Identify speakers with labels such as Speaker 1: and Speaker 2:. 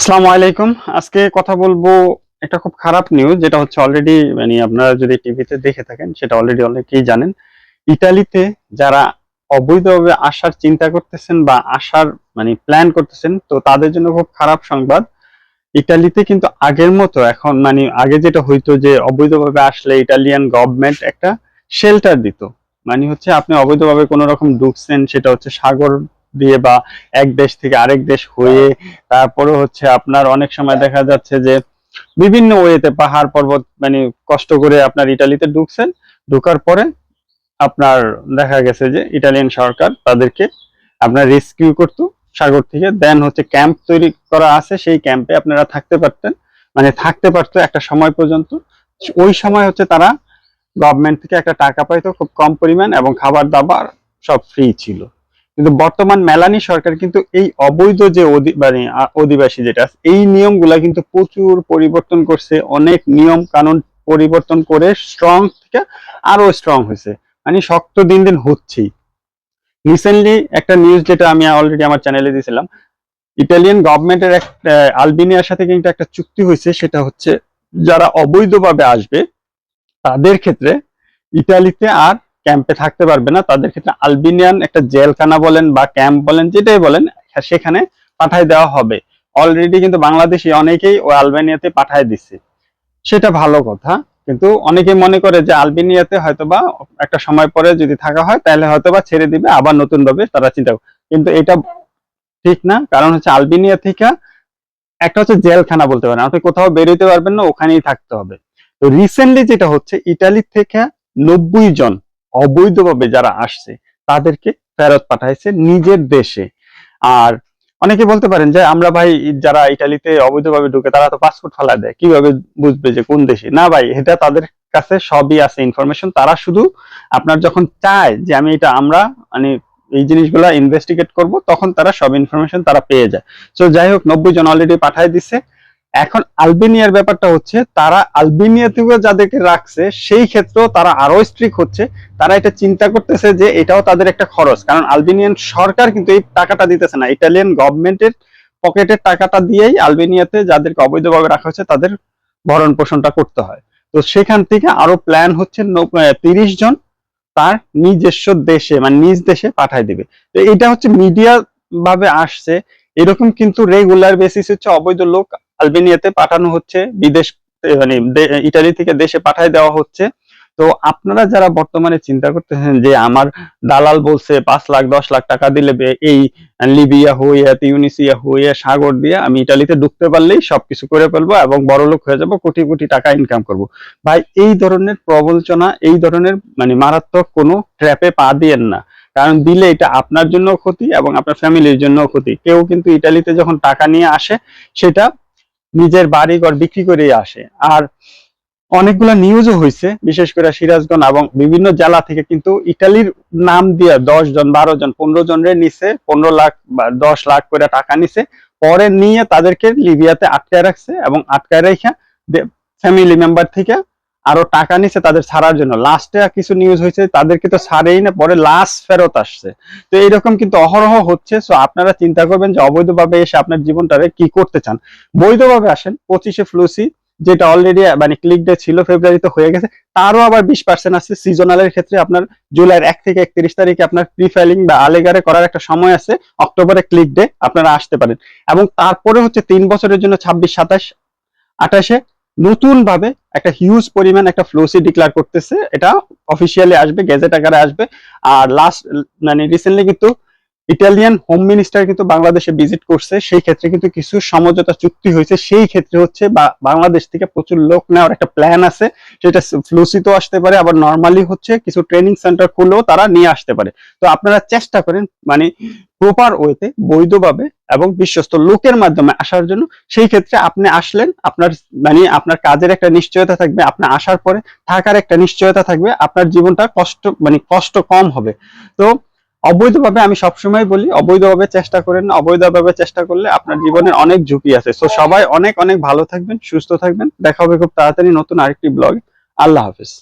Speaker 1: আসসালামু আলাইকুম। আজকে কথা বলব একটা খুব খারাপ নিউজ যেটা হচ্ছে অলরেডি মানে আপনারা যদি টিভিতে দেখে থাকেন, সেটা অলরেডি অনেকেই জানেন। ইতালিতে যারা অবৈধভাবে আসার চিন্তা করতেছেন বা আসার মানে প্ল্যান করতেছেন, তো তাদের জন্য খুব খারাপ সংবাদ। ইতালিতে কিন্তু আগের মতো, এখন মানে আগে যেটা হইতো যে অবৈধভাবে আসলে ইটালিয়ান গভর্নমেন্ট একটা শেল্টার দিত। মানে হচ্ছে আপনি অবৈধভাবে কোনো রকম ঢুকছেন সেটা হচ্ছে সাগর দিয়ে বা এক দেশ থেকে আরেক দেশ হয়ে তারপরে হচ্ছে আপনার অনেক সময় দেখা যাচ্ছে যে বিভিন্ন ওয়েতে পাহাড় পর্বত মানে কষ্ট করে আপনার ইটালিতে ঢুকছেন, ঢোকার পরে আপনার দেখা গেছে যে ইটালিয়ান সরকার তাদেরকে আপনার রেস্কিউ করতো সাগর থেকে। দেন হচ্ছে ক্যাম্প তৈরি করা আছে, সেই ক্যাম্পে আপনারা থাকতে পারতেন। মানে থাকতে পারতো একটা সময় পর্যন্ত। ওই সময় হচ্ছে তারা গভর্নমেন্ট থেকে একটা টাকা পাইতো খুব কম পরিমাণ এবং খাবার দাবার সব ফ্রি ছিল। কিন্তু বর্তমান মেলানি সরকার কিন্তু এই অবৈধ যে মানে অধিবাসী যেটা এই নিয়মগুলা কিন্তু প্রচুর পরিবর্তন করছে। অনেক নিয়ম কানুন পরিবর্তন করে স্ট্রং থেকে আরও স্ট্রং হয়েছে। মানে শক্ত দিন দিন হচ্ছেই। রিসেন্টলি একটা নিউজ যেটা আমি অলরেডি আমার চ্যানেলে দিয়েছিলাম ইটালিয়ান গভর্নমেন্টের একটা আলবেনিয়ার সাথে কিন্তু একটা চুক্তি হয়েছে, সেটা হচ্ছে যারা অবৈধভাবে আসবে, তাদের ক্ষেত্রে ইটালিতে আর ক্যাম্পে থাকতে পারবে না, তাদের ক্ষেত্রে আলবেনিয়ান একটা জেলখানা বলেন বা ক্যাম্প বলেন, যেটাই বলেন, সেখানে পাঠায় দেওয়া হবে। অলরেডি কিন্তু বাংলাদেশি অনেকেই ওই আলবেনিয়াতে পাঠায় দিচ্ছে সেটা ভালো কথা, কিন্তু অনেকে মনে করে যে আলবেনিয়াতে হয়তোবা একটা সময় পরে যদি থাকা হয়, তাহলে হয়তোবা ছেড়ে দিবে, আবার নতুন ভাবে তারা চিন্তা। কিন্তু এটা ঠিক না, কারণ হচ্ছে আলবেনিয়া থেকে একটা হচ্ছে জেলখানা বলতে পারেন। আপনি কোথাও বেরোতে পারবেন না, ওখানেই থাকতে হবে। তো রিসেন্টলি যেটা হচ্ছে ইটালি থেকে নব্বই জন অবৈধভাবে যারা আসছে, তাদেরকে ফেরত পাঠাইছে নিজের দেশে। আর অনেকে বলতে পারেন যে, আমরা ভাই যারা ইটালিতে অবৈধভাবে ঢুকে, তারা তো পাসপোর্ট ফালা দেয়। কীভাবে বুঝবে যে কোন দেশে? না ভাই, এটা তাদের কাছে সবই আছে ইনফরমেশন তারা শুধু আপনার যখন চায় যে, আমি এটা, আমরা মানে এই জিনিসগুলা ইনভেস্টিগেট করব, তখন তারা সব ইনফরমেশন তারা পেয়ে যায়। তো যাই হোক, নব্বই জন অলরেডি পাঠায় দিছে। এখন আলবেনিয়ার ব্যাপারটা হচ্ছে, তারা আলবেনিয়া থেকে যাদেরকে রাখছে, সেই ক্ষেত্রেও তারা আরও স্ট্রিক হচ্ছে। তারা এটা চিন্তা করতেছে যে এটাও তাদের একটা খরচ। কারণ আলবেনিয়ান সরকার কিন্তু এই টাকাটা দিতেছে না। ইটালিয়ান গভর্নমেন্টের পকেটের টাকাটা দিয়েই আলবেনিয়াতে যাদেরকে অবৈধভাবে রাখা হচ্ছে তাদের ভরণ পোষণটা করতে হয়। তো সেখান থেকে আরও প্ল্যান হচ্ছে তিরিশ জন তার নিজস্ব দেশে মানে নিজ দেশে পাঠায় দিবে। তো এটা হচ্ছে মিডিয়া ভাবে আসছে। এরকম কিন্তু রেগুলার বেসিস হচ্ছে অবৈধ লোক আলবেনিয়াতে পাঠানো হচ্ছে, বিদেশ মানে ইটালি থেকে দেশে পাঠায় দেওয়া হচ্ছে। তো আপনারা যারা বর্তমানে চিন্তা করতেছেন যে আমার দালাল বলছে পাঁচ লাখ, দশ লাখ টাকা দিলে এই লিবিয়া হয়ে, তিউনিসিয়া হয়ে, সাগর দিয়ে আমি ইটালিতে ঢুকতে পারলেই সবকিছু করে ফেলব এবং বড় লোক হয়ে যাব, কোটি কোটি টাকা ইনকাম করব। ভাই, এই ধরনের প্রবঞ্চনা, এই ধরনের মানে মারাত্মক কোনো ট্র্যাপে পা দিয়েন না। কারণ দিলে এটা আপনার জন্য ক্ষতি এবং আপনার ফ্যামিলির জন্য ক্ষতি। কেউ কিন্তু ইটালিতে যখন টাকা নিয়ে আসে, সেটা নিজের বাড়ি ঘর বিক্রি করে আসে। আর অনেকগুলো নিউজও হয়েছে বিশেষ করে সিরাজগঞ্জ এবং বিভিন্ন জেলা থেকে কিন্তু ইটালির নাম দিয়ে দশ জন, বারো জন, পনেরো জনের নিচে পনেরো লাখ বা দশ লাখ করে টাকা নিছে। পরে নিয়ে তাদেরকে লিবিয়াতে আটকায় রাখছে এবং আটকায় রেখে ফ্যামিলি মেম্বার থেকে আরও টাকা নিছে তাদের ছাড়ার জন্য। লাস্টে কিছু নিউজ হয়েছে, তাদেরকে তো ছাড়েই না, পরে লাস্ট ফেরত আসছে। তো এইরকম কিন্তু অহরহ হচ্ছে সো আপনারা চিন্তা করবেন যে অবৈধভাবে এসে আপনার জীবনটারে কি করতে চান। বৈধভাবে আসেন, পঁচিশে ফ্লুসি যেটা অলরেডি মানে ক্লিক ডে ছিল ফেব্রুয়ারিতে হয়ে গেছে, তারও আবার বিশ পার্সেন্ট আছে সিজনালের ক্ষেত্রে আপনার জুলাইয়ের এক থেকে একত্রিশ তারিখে আপনার প্রি ফাইলিং বা আলেগারে করার একটা সময় আছে, অক্টোবরে ক্লিক ডে আপনারা আসতে পারেন। এবং তারপরে হচ্ছে তিন বছরের জন্য ছাব্বিশ, সাতাশ, আঠাশে নতুন ভাবে একটা হিউজ পরিমাণ একটা ফ্লোসি ডিক্লেয়ার করতেছে। এটা অফিসিয়ালি আসবে গেজেট আকারে আসবে। আর লাস্ট মানে রিসেন্টলি কিন্তু ইটালিয়ান হোম মিনিস্টার কিন্তু বাংলাদেশে ভিজিট করছে, সেই ক্ষেত্রে কিন্তু কিছু সমঝোতা চুক্তি হয়েছে। সেই ক্ষেত্রে হচ্ছে বাংলাদেশ থেকে প্রচুর লোক নেওয়ার একটা প্ল্যান আছে। সেটা ফ্লুসিতেও আসতে পারে, আবার নর্মালি হচ্ছে কিছু ট্রেনিং সেন্টার খুলেও তারা নিয়ে আসতে পারে। তো আপনারা চেষ্টা করেন মানে প্রপার ওয়েতে বৈধভাবে এবং বিশ্বস্ত লোকের মাধ্যমে আসার জন্য। সেই ক্ষেত্রে আপনি আসলেন, আপনার মানে আপনার কাজের একটা নিশ্চয়তা থাকবে, আপনি আসার পরে থাকার একটা নিশ্চয়তা থাকবে, আপনার জীবনটা কষ্ট মানে কষ্ট কম হবে। তো অবৈধভাবে আমি সবসময় বলি, অবৈধভাবে চেষ্টা করেন অবৈধভাবে চেষ্টা করলে আপনার জীবনের অনেক ঝুঁকি আছে। তো সবাই অনেক অনেক ভালো থাকবেন, সুস্থ থাকবেন। দেখা হবে খুব তাড়াতাড়ি নতুন আরেকটি ব্লগ আল্লাহ হাফেজ।